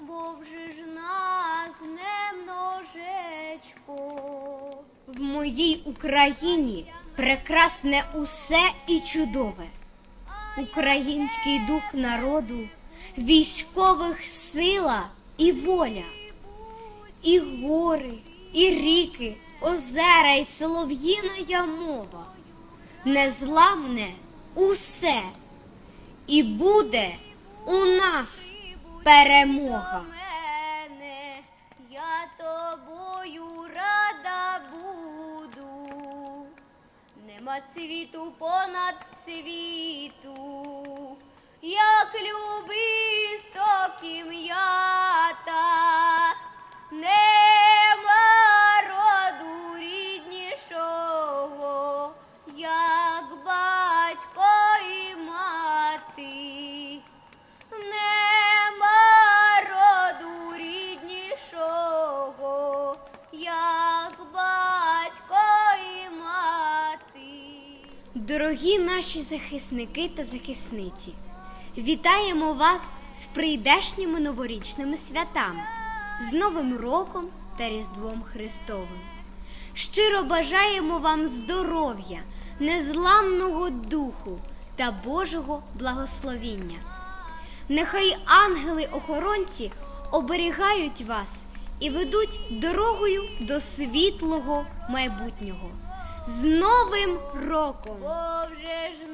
бо вже ж нас не множечко. В моїй Україні прекрасне усе і чудове. Український дух народу, військових сила і воля, і гори, і ріки, озера, і солов'їна мова. Незламне усе, і буде у нас перемога. я тобою рада буду. Нема цвіту понад цвіту, як любисток Дорогі наші захисники та захисниці, вітаємо вас з прийдешніми новорічними святами, з Новим роком та Різдвом Христовим. Щиро бажаємо вам здоров'я, незламного духу та Божого благословіння. Нехай ангели-охоронці оберігають вас і ведуть дорогою до світлого майбутнього. З Новим роком! Боже ж